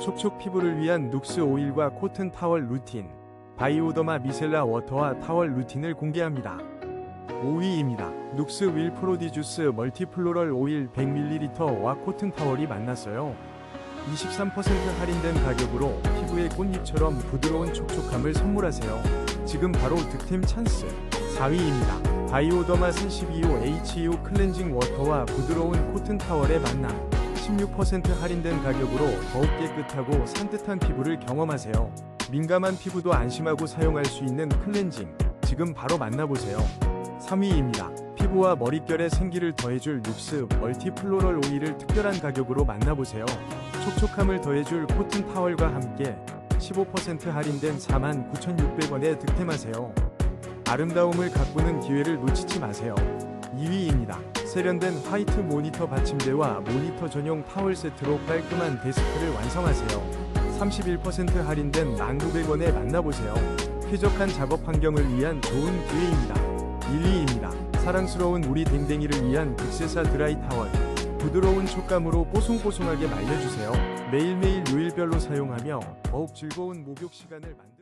촉촉 피부를 위한 눅스 오일과 코튼 타월 루틴, 바이오더마 미셀라 워터와 타월 루틴을 공개합니다. 5위입니다. 눅스 윌 프로디주스 멀티플로럴 오일 100ml와 코튼 타월이 만났어요. 23% 할인된 가격으로 피부의 꽃잎처럼 부드러운 촉촉함을 선물하세요. 지금 바로 득템 찬스. 4위입니다. 바이오더마 센시비오 HU 클렌징 워터와 부드러운 코튼 타월의 만남. 16% 할인된 가격으로 더욱 깨끗하고 산뜻한 피부를 경험하세요. 민감한 피부도 안심하고 사용할 수 있는 클렌징. 지금 바로 만나보세요. 3위입니다. 피부와 머릿결에 생기를 더해줄 눅스 멀티플로럴 오일을 특별한 가격으로 만나보세요. 촉촉함을 더해줄 코튼 타월과 함께 15% 할인된 49,600원에 득템하세요. 아름다움을 가꾸는 기회를 놓치지 마세요. 2위입니다. 세련된 화이트 모니터 받침대와 모니터 전용 타월 세트로 깔끔한 데스크를 완성하세요. 31% 할인된 1,900원에 만나보세요. 쾌적한 작업 환경을 위한 좋은 기회입니다. 1위입니다. 사랑스러운 우리 댕댕이를 위한 극세사 드라이 타월. 부드러운 촉감으로 뽀송뽀송하게 말려주세요. 매일매일 요일별로 사용하며 더욱 즐거운 목욕 시간을 만들